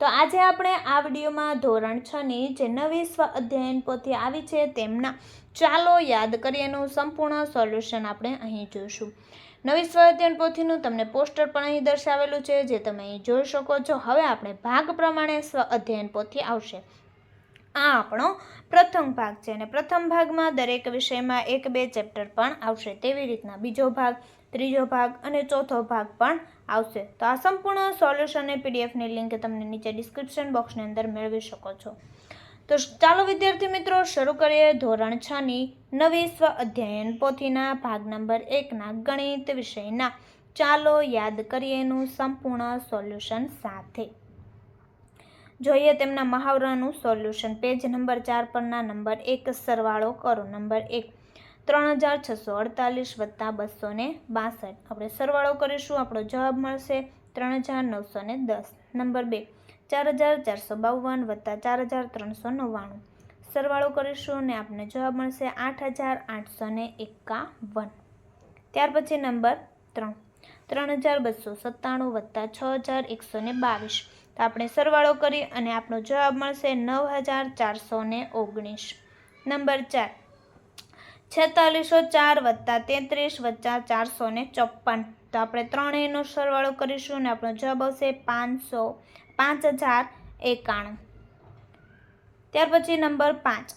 તો આજે આપણે આ વિડીયોમાં ધોરણ છની જે નવી સ્વ અધ્યયન પોથી આવી છે તેમના ચાલો યાદ કરીએનું સંપૂર્ણ સોલ્યુશન આપણે અહીં જોઈશું નવી સ્વ અધ્યયન પોથીનું તમને પોસ્ટર પણ અહીં દર્શાવેલું છે જે તમે અહીં જોઈ શકો છો. હવે આપણે ભાગ પ્રમાણે સ્વ અધ્યયન પોથી આવશે. આ આપણો પ્રથમ ભાગ છે અને પ્રથમ ભાગમાં દરેક વિષયમાં એક બે ચેપ્ટર પણ આવશે. તેવી રીતના બીજો ભાગ ત્રીજો ભાગ અને ચોથો ભાગ પણ આવશે. તો આ સંપૂર્ણ સોલ્યુશન પીડીએફની લિંક તમને નીચે ડિસ્ક્રિપ્શન બોક્સની અંદર મેળવી શકો છો. તો ચાલો વિદ્યાર્થી મિત્રો, શરૂ કરીએ ધોરણ છ ની નવી સ્વ અધ્યયન પોથીના ભાગ નંબર એકના ગણિત વિષયના. ચાલો યાદ કરીએનું સંપૂર્ણ સોલ્યુશન સાથે. જોઈએ તેમના મહાવરાનું સોલ્યુશન. પેજ નંબર ચાર પરના નંબર એક સરવાળો કરો. નંબર એક ત્રણ હજાર છસો અડતાલીસ વત્તા બસો ને બાસઠ. આપણે સરવાળો કરીશું, આપણો જવાબ મળશે ત્રણ હજાર નવસો ને દસ. નંબર બે, ચાર હજાર ચારસો બાવન વત્તા ચાર હજાર ત્રણસો નવ્વાણું. સરવાળો કરીશું અને આપને જવાબ મળશે આઠ હજાર આઠસો ને એકાવન. ત્યાર પછી નંબર ત્રણ ત્રણ હજાર બસો સત્તાણું વત્તા છ હજાર એકસો ને બાવીસ. તો આપણે સરવાળો કરી અને આપણો જવાબ મળશે નવ હજાર ચારસો ને ઓગણીસ. નંબર ચાર છેતાલીસો ચાર વત્તા તેત્રીસ વત્તા ચારસો ને ચોપન તો આપણે ત્રણેયનો સરવાળો કરીશું અને આપણો જવાબ આવશે પાંચસો, પાંચ હજાર એકાણું. ત્યાર પછી નંબર પાંચ.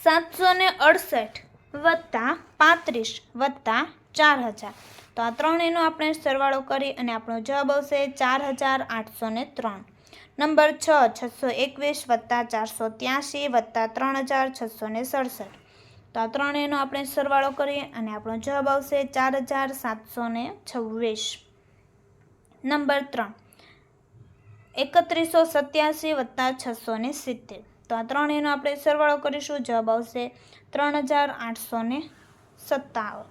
સાતસો ને અડસઠ વત્તા પાંત્રીસ વત્તા ચાર હજાર. તો આ ત્રણેયનો આપણે સરવાળો કરી અને આપણો જવાબ આવશે ચાર હજાર આઠસો ને ત્રણ. નંબર છ, છસો એકવીસ વત્તા ચારસો ત્યાંશી વત્તા ત્રણ હજાર છસો ને સડસઠ. તો આ ત્રણેયનો આપણે સરવાળો કરીએ અને આપણો જવાબ આવશે ચાર હજાર સાતસો ને છવ્વીસ. નંબર ત્રણ. એકત્રીસો સત્યાસી વત્તા છસો સિત્તેર. તો આ ત્રણેયનો આપણે સરવાળો કરીશું, જવાબ આવશે ત્રણ હજાર આઠસો ને સત્તાવન.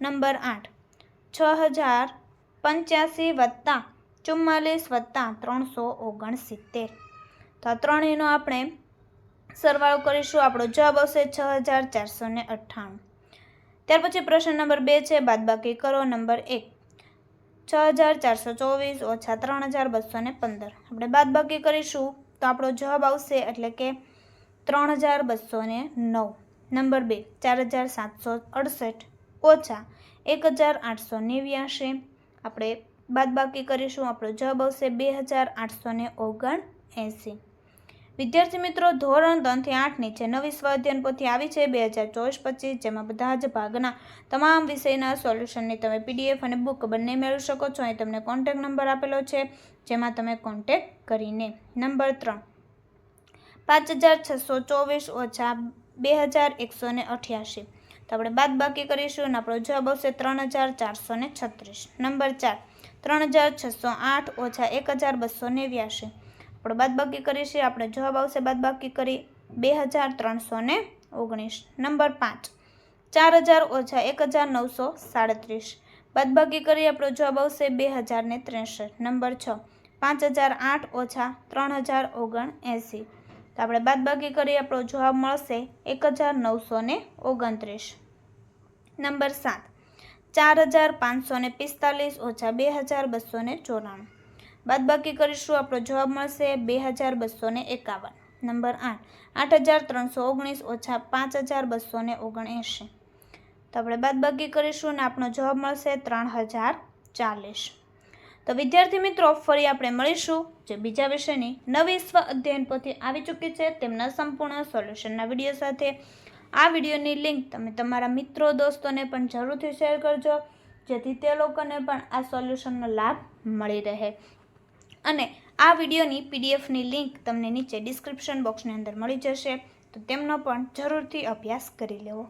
નંબર આઠ. છ હજાર પંચ્યાસી વત્તા ચુમ્માલીસ વત્તા ત્રણસો ઓગણસિત્તેર. તો આ ત્રણેયનો આપણે સરવાળો કરીશું. આપણો જવાબ આવશે છ હજાર ચારસો ને અઠ્ઠાણું. ત્યાર પછી પ્રશ્ન નંબર બે છે, બાદબાકી કરો નંબર એક. છ હજાર ચારસો ચોવીસ ઓછા ત્રણ હજાર બસો ને પંદર. આપણે બાદબાકી કરીશું તો આપણો જવાબ આવશે એટલે કે ત્રણ હજાર બસો ને નવ. નંબર બે, ચાર હજાર સાતસો અડસઠ ઓછા એક હજાર આઠસો નેવ્યાશી. આપણે બાદબાકી કરીશું. આપણો જવાબ આવશે બે હજાર આઠસો ને ઓગણ એંસી વિદ્યાર્થી મિત્રો, ધોરણ ત્રણથી આઠની છે નવી સ્વાધ્યાયન પોથી આવી છે બે હજાર ચોવીસ પચીસ, જેમાં બધા જ ભાગના તમામ વિષયના સોલ્યુશનની તમે પીડીએફ અને બુક બંને મેળવી શકો છો. અહીં તમને કોન્ટેક નંબર આપેલો છે, જેમાં તમે કોન્ટેક કરીને. નંબર ત્રણ. પાંચ હજાર છસો ચોવીસ ઓછા બે હજાર એકસો ને અઠ્યાસી. તો આપણે બાદ બાકી કરીશું અને આપણો જવાબ આવશે ત્રણ હજાર ચારસો ને છત્રીસ. નંબર ચાર. ત્રણ હજાર છસો આઠ ઓછા એક હજાર બસો નેવ્યાસી. આપણે બાદબાકી કરીશું આપણે જવાબ આવશે બાદબાકી કરી બે હજાર ત્રણસો ને ઓગણીસ. નંબર પાંચ. ચાર હજાર ઓછા એક હજાર નવસો સાડત્રીસ. બાદબાકી કરી આપણો જવાબ આવશે બે હજાર ને ત્રેસઠ. નંબર છ. પાંચ હજાર આઠ ઓછા ત્રણ હજાર ઓગણ એંસી તો આપણે બાદબાકી કરી આપણો જવાબ મળશે એક હજાર નવસો ને ઓગણત્રીસ. નંબર સાત. ચાર હજાર પાંચસો ને પિસ્તાલીસ ઓછા બે હજાર બસો ને ચોરાણું. બાદબાકી કરીશું. આપણો જવાબ મળશે બે હજાર બસો એકાવન. નંબર આઠ. આઠ હજાર ત્રણસો ઓગણીસ ઓછા પાંચ હજાર બસો ઓગણએંશી. તો આપણે બાદબાકી કરીશું અને આપણો જવાબ મળશે ત્રણ હજાર ચાલીસ. તો વિદ્યાર્થી મિત્રો, ફરી આપણે મળીશું જે બીજા વિષયની નવી સ્વ અધ્યયન પોથી આવી ચૂકી છે તેમના સંપૂર્ણ સોલ્યુશનના વીડિયો સાથે. આ વિડીયોની લિંક તમે તમારા મિત્રો, દોસ્તોને પણ જરૂરથી શેર કરજો, જેથી તે લોકોને પણ આ સોલ્યુશનનો લાભ મળી રહે. અને આ વિડીયોની પીડીએફની લિંક તમને નીચે ડિસ્ક્રિપ્શન બોક્સની અંદર મળી જશે. તો તેમનો પણ જરૂરથી અભ્યાસ કરી લેવો.